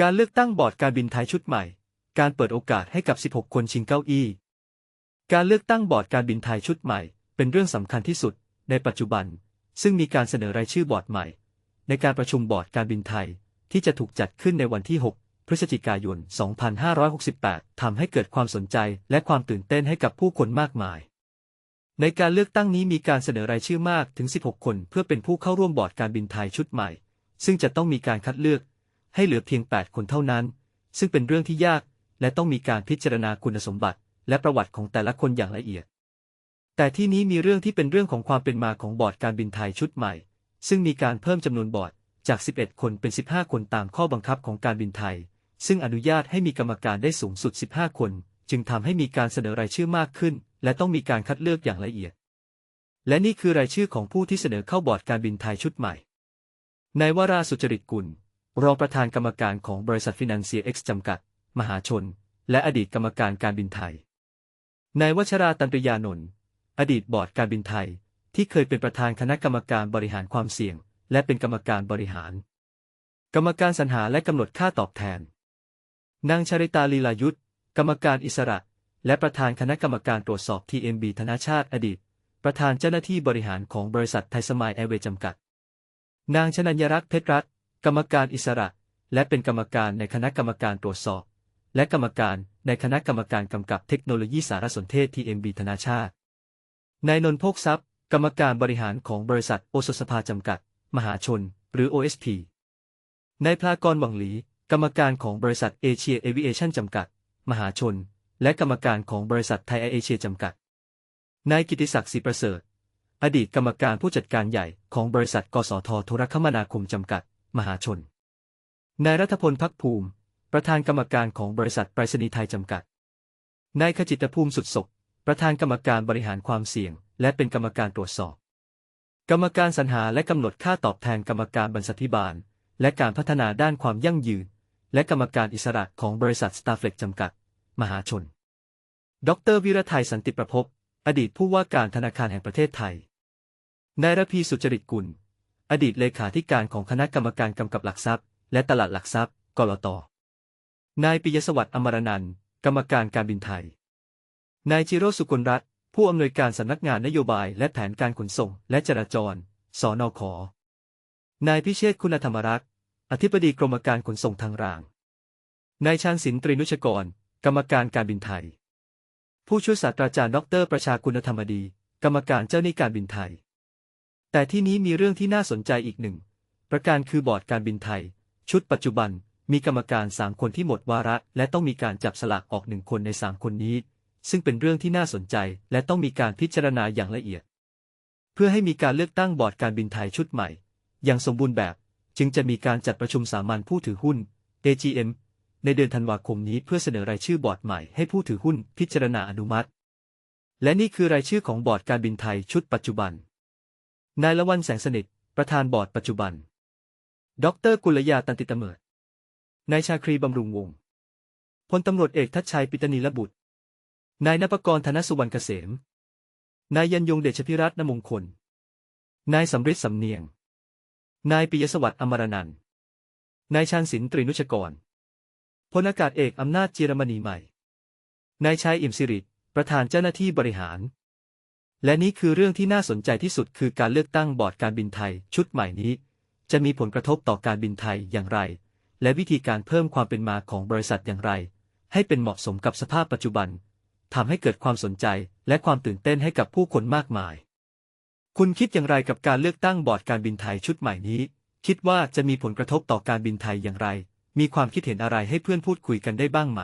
การเลือกตั้งบอร์ดการบินไทยชุดใหม่ การเปิดโอกาสให้กับ 16 คนชิงเก้าอี้ การเลือกตั้งบอร์ดการบินไทยชุดใหม่ เป็นเรื่องสำคัญที่สุด ในปัจจุบัน ซึ่งมีการเสนอรายชื่อบอร์ดใหม่ ในการประชุมบอร์ดการบินไทย ที่จะถูกจัดขึ้นในวันที่ 6 พฤศจิกายน 2568 ทำให้เกิดความสนใจและความตื่นเต้นให้กับผู้คนมากมาย ในการเลือกตั้งนี้มีการเสนอรายชื่อมากถึง 16 คน เพื่อเป็นผู้เข้าร่วมบอร์ดการบินไทยชุดใหม่ ซึ่งจะต้องมีการคัดเลือก ให้เหลือเพียง 8 คนเท่านั้น ซึ่งเป็นเรื่องที่ยาก และต้องมีการพิจารณาคุณสมบัติ และประวัติของแต่ละคนอย่างละเอียด แต่ที่นี้มีเรื่องที่เป็นเรื่องของความเป็นมาของบอร์ดการบินไทยชุดใหม่ ซึ่งมีการเพิ่มจำนวนบอร์ดจาก 11 คนเป็น 15 คนตามข้อบังคับของการบินไทย ซึ่งอนุญาตให้มีกรรมการได้สูงสุด 15 คน จึงทำให้มีการเสนอรายชื่อมากขึ้น และต้องมีการคัดเลือกอย่างละเอียด และนี่คือรายชื่อของผู้ที่เสนอเข้าบอร์ดการบินไทยชุดใหม่นายวราสุจริตกุล รองประธานกรรมการของบริษัทฟินันเซียเอ็กซ์จำกัด มหาชน และอดีตกรรมการการบินไทย นายวัชราตันตรยานนท์ อดีตบอร์ดการบินไทย ที่เคยเป็นประธานคณะกรรมการบริหารความเสี่ยง และเป็นกรรมการบริหาร กรรมการสรรหาและกำหนดค่าตอบแทน นางชริตาลีลายุทธ กรรมการอิสระ และประธานคณะกรรมการตรวจสอบ TMB ธนาชาติอดีต ประธานเจ้าหน้าที่บริหารของบริษัทไทยสมายแอร์เวย์จำกัด นางชนัญญรักษ์เพชรรัตน กรรมการอิสระ และเป็นกรรมการในคณะกรรมการตรวจสอบ และกรรมการในคณะกรรมการกำกับเทคโนโลยีสารสนเทศ TMB ธนาชาติ นายนนท์โภคทรัพย์ กรรมการบริหารของบริษัทโอสสภาจำกัด มหาชน หรือ OSP นายพลากรวังหลี กรรมการของบริษัทเอเชียเอวิเอชั่นจำกัด มหาชน และกรรมการของบริษัทไทยเอเชียจำกัด นายกิติศักดิ์ศรีประเสริฐ อดีตกรรมการผู้จัดการใหญ่ของบริษัท กสทโทรคมนาคมจำกัด มหาชน นายรัฐพลพักภูมิ ประธานกรรมการของบริษัทไปรษณีย์ไทยจำกัด นายขจิตภูมิสุดศก ประธานกรรมการบริหารความเสี่ยง และเป็นกรรมการตรวจสอบ กรรมการสรรหาและกำหนดค่าตอบแทนกรรมการบรรษัทธิบาล และการพัฒนาด้านความยั่งยืน และกรรมการอิสระของบริษัทสตาร์เฟล็กจำกัด มหาชน ดรวิรไทยสันติประพบอดีตผู้ว่าการธนาคารแห่งประเทศไทย นายรพีสุจริตกุล อดีตเลขาธิการของคณะกรรมการกำกับหลักทรัพย์ และตลาดหลักทรัพย์ กลต นายปิยสวัสดิ์อมรนันท์กรรมการการบินไทย นายจิโรสุกลรัตน์ผู้อำนวยการสำนักงานนโยบายและแผนการขนส่ง และจราจร สนขนายพิเชษฐ์คุณธรรมรักษ์ อธิบดีกรมการขนส่งทางราง นายชาญศิลป์ตรีนุชกร กรรมการการบินไทย ผู้ช่วยศาสตราจารย์ดร ประชาคุณธรรมดี กรรมการเจ้าหนี้การบินไทย แต่ที่นี้มีเรื่องที่น่าสนใจอีกหนึ่ง ประการคือบอร์ดการบินไทย ชุดปัจจุบันมีกรรมการสามคนที่หมดวาระ และต้องมีการจับสลากออกหนึ่งคนในสามคนนี้ ซึ่งเป็นเรื่องที่น่าสนใจ และต้องมีการพิจารณาอย่างละเอียด เพื่อให้มีการเลือกตั้งบอร์ดการบินไทยชุดใหม่ อย่างสมบูรณ์แบบ จึงจะมีการจัดประชุมสามัญผู้ถือหุ้น AGM ในเดือนธันวาคมนี้เพื่อเสนอรายชื่อบอร์ดใหม่ให้ผู้ถือหุ้นพิจารณาอนุมัติ และนี่คือรายชื่อของบอร์ดการบินไทยชุดปัจจุบัน นายละวันแสงสนิท ประธานบอร์ดปัจจุบัน ดรกุลยาตันติตเมิดนายชาครีบำรุงวงศ์พลตำรวจเอกทัชชัยปิตนีละบุตร นายนปกรธนสุวรรณเกษม นายยันยงเดชพิรัตน์มงคล นายสำริดสำเนียง นายปิยสวัสดิ์อมรนันท์นายชาญศิลป์ตรีนุชกร พลอากาศเอกอำนาจจีรมณีใหม่ นายชัยอิ่มสิริ ประธานเจ้าหน้าที่บริหาร และนี้คือเรื่องที่น่าสนใจที่สุดคือการเลือกตั้งบอร์ดการบินไทย ชุดใหม่นี้ จะมีผลกระทบต่อการบินไทยอย่างไร และวิธีการเพิ่มความเป็นมาของบริษัทอย่างไร ให้เป็นเหมาะสมกับสภาพปัจจุบันทำให้เกิดความสนใจและความตื่นเต้นให้กับผู้คนมากมาย คุณคิดอย่างไรกับการเลือกตั้งบอร์ดการบินไทยชุดใหม่นี้ คิดว่าจะมีผลกระทบต่อการบินไทยอย่างไร มีความคิดเห็นอะไรให้เพื่อนพูดคุยกันได้บ้างไหม